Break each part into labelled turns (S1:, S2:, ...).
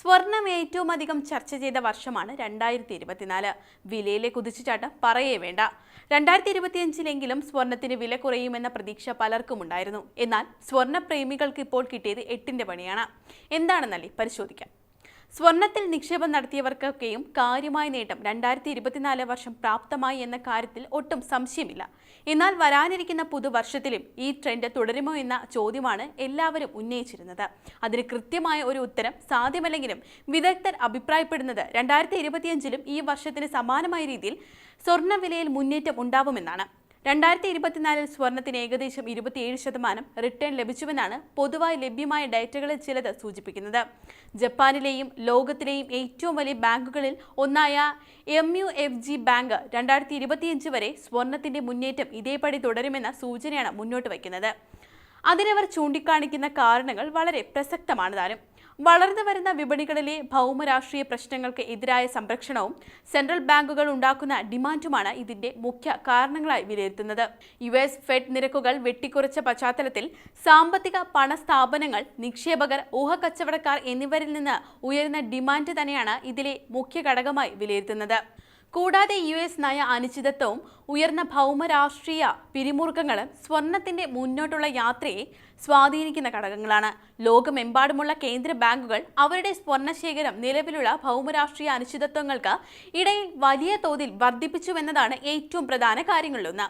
S1: സ്വർണം ഏറ്റവും അധികം ചർച്ച ചെയ്ത വർഷമാണ് രണ്ടായിരത്തി ഇരുപത്തിനാല് വിലയിലെ കുതിച്ചുചാട്ടം പറയേ വേണ്ട. രണ്ടായിരത്തി ഇരുപത്തിയഞ്ചിലെങ്കിലും സ്വർണത്തിന് വില കുറയുമെന്ന പ്രതീക്ഷ പലർക്കും ഉണ്ടായിരുന്നു. എന്നാൽ സ്വർണപ്രേമികൾക്ക് ഇപ്പോൾ കിട്ടിയത് എട്ടിന്റെ പണിയാണ്. എന്താണെന്നല്ലേ പരിശോധിക്കാം. സ്വർണത്തിൽ നിക്ഷേപം നടത്തിയവർക്കൊക്കെയും കാര്യമായ നേട്ടം രണ്ടായിരത്തി ഇരുപത്തിനാല് വർഷം പ്രാപ്തമായി എന്ന കാര്യത്തിൽ ഒട്ടും സംശയമില്ല. എന്നാൽ വരാനിരിക്കുന്ന പുതുവർഷത്തിലും ഈ ട്രെൻഡ് തുടരുമോ എന്ന ചോദ്യമാണ് എല്ലാവരും ഉന്നയിച്ചിരുന്നത്. അതിന് കൃത്യമായ ഒരു ഉത്തരം സാധ്യമല്ലെങ്കിലും വിദഗ്ധർ അഭിപ്രായപ്പെടുന്നത് രണ്ടായിരത്തി ഇരുപത്തിയഞ്ചിലും ഈ വർഷത്തിന് സമാനമായ രീതിയിൽ സ്വർണ വിലയിൽ മുന്നേറ്റം ഉണ്ടാവുമെന്നാണ്. രണ്ടായിരത്തി ഇരുപത്തിനാലിൽ സ്വർണത്തിന് ഏകദേശം ഇരുപത്തിയേഴ് ശതമാനം റിട്ടേൺ ലഭിച്ചുവെന്നാണ് പൊതുവായി ലഭ്യമായ ഡേറ്റകളിൽ ചിലത് സൂചിപ്പിക്കുന്നത്. ജപ്പാനിലെയും ലോകത്തിലെയും ഏറ്റവും വലിയ ബാങ്കുകളിൽ ഒന്നായ M U F G bank രണ്ടായിരത്തി ഇരുപത്തിയഞ്ച് വരെ സ്വർണത്തിന്റെ മുന്നേറ്റം ഇതേപടി തുടരുമെന്ന സൂചനയാണ് മുന്നോട്ട് വയ്ക്കുന്നത്. അതിനവർ ചൂണ്ടിക്കാണിക്കുന്ന കാരണങ്ങൾ വളരെ പ്രസക്തമാണ് താനും. വളർന്നു വരുന്ന വിപണികളിലെ ഭൗമരാഷ്ട്രീയ പ്രശ്നങ്ങൾക്ക് എതിരായ സംരക്ഷണവും സെൻട്രൽ ബാങ്കുകൾ ഉണ്ടാക്കുന്ന ഡിമാൻഡുമാണ് ഇതിന്റെ മുഖ്യ കാരണങ്ങളായി വിലയിരുത്തുന്നത്. യു എസ് ഫെഡ് നിരക്കുകൾ വെട്ടിക്കുറച്ച പശ്ചാത്തലത്തിൽ സാമ്പത്തിക പണസ്ഥാപനങ്ങൾ നിക്ഷേപകർ ഊഹക്കച്ചവടക്കാർ എന്നിവരിൽ നിന്ന് ഉയരുന്ന ഡിമാൻഡ് തന്നെയാണ് ഇതിലെ മുഖ്യ ഘടകമായി വിലയിരുത്തുന്നത്. കൂടാതെ യു എസ് നയ അനിശ്ചിതത്വവും ഉയർന്ന ഭൗമരാഷ്ട്രീയ പിരിമുറുക്കങ്ങളും സ്വർണത്തിന്റെ മുന്നോട്ടുള്ള യാത്രയെ സ്വാധീനിക്കുന്ന ഘടകങ്ങളാണ്. ലോകമെമ്പാടുമുള്ള കേന്ദ്ര ബാങ്കുകൾ അവരുടെ സ്വർണശേഖരം നിലവിലുള്ള ഭൗമരാഷ്ട്രീയ അനിശ്ചിതത്വങ്ങൾക്ക് ഇടയിൽ വലിയ തോതിൽ വർദ്ധിപ്പിച്ചുവെന്നതാണ് ഏറ്റവും പ്രധാന കാര്യങ്ങളിലൊന്ന്.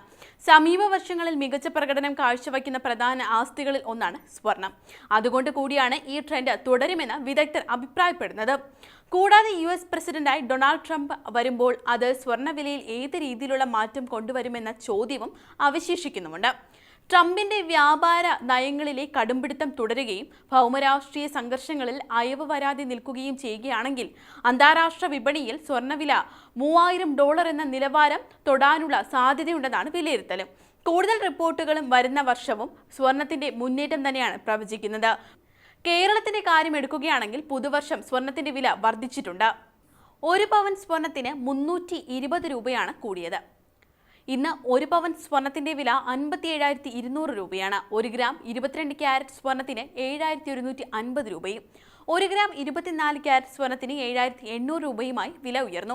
S1: സമീപ വർഷങ്ങളിൽ മികച്ച പ്രകടനം കാഴ്ചവയ്ക്കുന്ന പ്രധാന ആസ്തികളിൽ ഒന്നാണ് സ്വർണം. അതുകൊണ്ട് കൂടിയാണ് ഈ ട്രെൻഡ് തുടരുമെന്ന് വിദഗ്ധർ അഭിപ്രായപ്പെടുന്നത്. കൂടാതെ യു എസ് പ്രസിഡന്റായി ഡൊണാൾഡ് ട്രംപ് വരുമ്പോൾ അത് സ്വർണവിലയിൽ ഏത് രീതിയിലുള്ള മാറ്റം കൊണ്ടുവരുമെന്ന ചോദ്യവും അവശേഷിക്കുന്നുമുണ്ട്. ട്രംപിന്റെ വ്യാപാര നയങ്ങളിലെ കടുംപിടുത്തം തുടരുകയും ഭൗമരാഷ്ട്രീയ സംഘർഷങ്ങളിൽ അയവ് വരാതെ നിൽക്കുകയും ചെയ്യുകയാണെങ്കിൽ അന്താരാഷ്ട്ര വിപണിയിൽ സ്വർണവില മൂവായിരം ഡോളർ എന്ന നിലവാരം തൊടാനുള്ള സാധ്യതയുണ്ടെന്നാണ് വിലയിരുത്തൽ കൂടുതൽ റിപ്പോർട്ടുകളും വരുന്ന വർഷവും സ്വർണത്തിന്റെ മുന്നേറ്റം തന്നെയാണ് പ്രവചിക്കുന്നത്. കേരളത്തിന്റെ കാര്യം എടുക്കുകയാണെങ്കിൽ പുതുവർഷം സ്വർണത്തിന്റെ വില വർദ്ധിച്ചിട്ടുണ്ട്. ഒരു പവൻ സ്വർണത്തിന് മുന്നൂറ്റി ഇരുപത് രൂപയാണ് കൂടിയത്. ഇന്ന് ഒരു പവൻ സ്വർണത്തിന്റെ വില അൻപത്തി ഏഴായിരത്തി ഇരുന്നൂറ് രൂപയാണ്. ഒരു ഗ്രാം ഇരുപത്തിരണ്ട് ക്യാരറ്റ് സ്വർണത്തിന് ഏഴായിരത്തി ഒരുന്നൂറ്റി അൻപത് രൂപയും ഒരു ഗ്രാം ഇരുപത്തിനാല് ക്യാരറ്റ് സ്വർണത്തിന് ഏഴായിരത്തി എണ്ണൂറ് രൂപയുമായി വില ഉയർന്നു.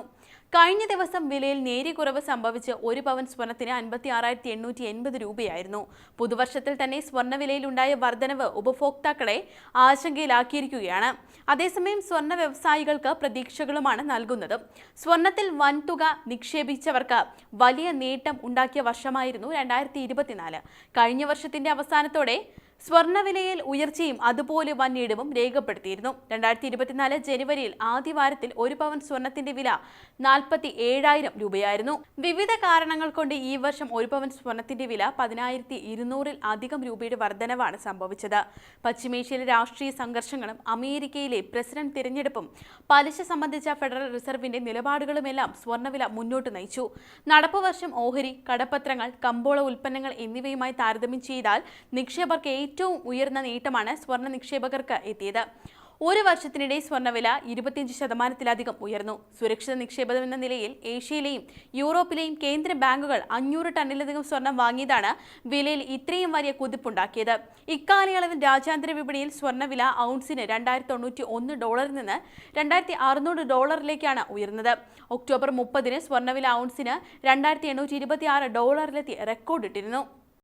S1: കഴിഞ്ഞ ദിവസം വിലയിൽ നേരിയ കുറവ് സംഭവിച്ച് ഒരു പവൻ സ്വർണത്തിന് അൻപത്തി ആറായിരത്തി എണ്ണൂറ്റി എൺപത് രൂപയായിരുന്നു. പുതുവർഷത്തിൽ തന്നെ സ്വർണവിലയിലുണ്ടായ വർധനവ് ഉപഭോക്താക്കളെ ആശങ്കയിലാക്കിയിരിക്കുകയാണ്. അതേസമയം സ്വർണ വ്യവസായികൾക്ക് പ്രതീക്ഷകളുമാണ് നൽകുന്നത്. സ്വർണത്തിൽ വൻതുക നിക്ഷേപിച്ചവർക്ക് വലിയ നേട്ടം ഉണ്ടാക്കിയ വർഷമായിരുന്നു രണ്ടായിരത്തി കഴിഞ്ഞ വർഷത്തിന്റെ അവസാനത്തോടെ സ്വർണവിലയിൽ ഉയർച്ചയും അതുപോലെ വൻ ഇടിവും രേഖപ്പെടുത്തിയിരുന്നു. രണ്ടായിരത്തി ഇരുപത്തിനാല് ജനുവരിയിൽ ആദ്യ വാരത്തിൽ ഒരു പവൻ സ്വർണത്തിന്റെ വില നാൽപ്പത്തി ഏഴായിരം രൂപയായിരുന്നു. വിവിധ കാരണങ്ങൾ കൊണ്ട് ഈ വർഷം ഒരു പവൻ സ്വർണത്തിന്റെ വില പതിനായിരത്തി ഇരുന്നൂറിൽ അധികം രൂപയുടെ വർധനവാണ് സംഭവിച്ചത്. പശ്ചിമേഷ്യയിലെ രാഷ്ട്രീയ സംഘർഷങ്ങളും അമേരിക്കയിലെ പ്രസിഡന്റ് തിരഞ്ഞെടുപ്പും പലിശ സംബന്ധിച്ച ഫെഡറൽ റിസർവിന്റെ നിലപാടുകളുമെല്ലാം സ്വർണവില മുന്നോട്ട് നയിച്ചു. നടപ്പ് വർഷം ഓഹരി കടപ്പത്രങ്ങൾ കമ്പോള ഉൽപ്പന്നങ്ങൾ എന്നിവയുമായി താരതമ്യം ചെയ്താൽ നിക്ഷേപകർക്ക് ഏറ്റവും ഉയർന്ന നേട്ടമാണ് സ്വർണ നിക്ഷേപകർക്ക് എത്തിയത്. ഒരു വർഷത്തിനിടെ സ്വർണവില ഇരുപത്തിയഞ്ച് ശതമാനത്തിലധികം ഉയർന്നു. സുരക്ഷിത നിക്ഷേപം എന്ന നിലയിൽ ഏഷ്യയിലെയും യൂറോപ്പിലെയും കേന്ദ്ര ബാങ്കുകൾ അഞ്ഞൂറ് ടണ്ണിലധികം സ്വർണം വാങ്ങിയതാണ് വിലയിൽ ഇത്രയും വലിയ കുതിപ്പുണ്ടാക്കിയത്. ഇക്കാലയളവിൽ രാജ്യാന്തര വിപണിയിൽ സ്വർണവില ഔൺസിന് രണ്ടായിരത്തി തൊണ്ണൂറ്റി ഒന്ന് ഡോളറിൽ നിന്ന് രണ്ടായിരത്തി അറുന്നൂറ് ഡോളറിലേക്കാണ് ഉയർന്നത്. ഒക്ടോബർ മുപ്പതിന് സ്വർണവില ഔൺസിന് രണ്ടായിരത്തി എണ്ണൂറ്റി ഇരുപത്തി ആറ് ഡോളറിലെത്തി റെക്കോർഡിട്ടിരുന്നു.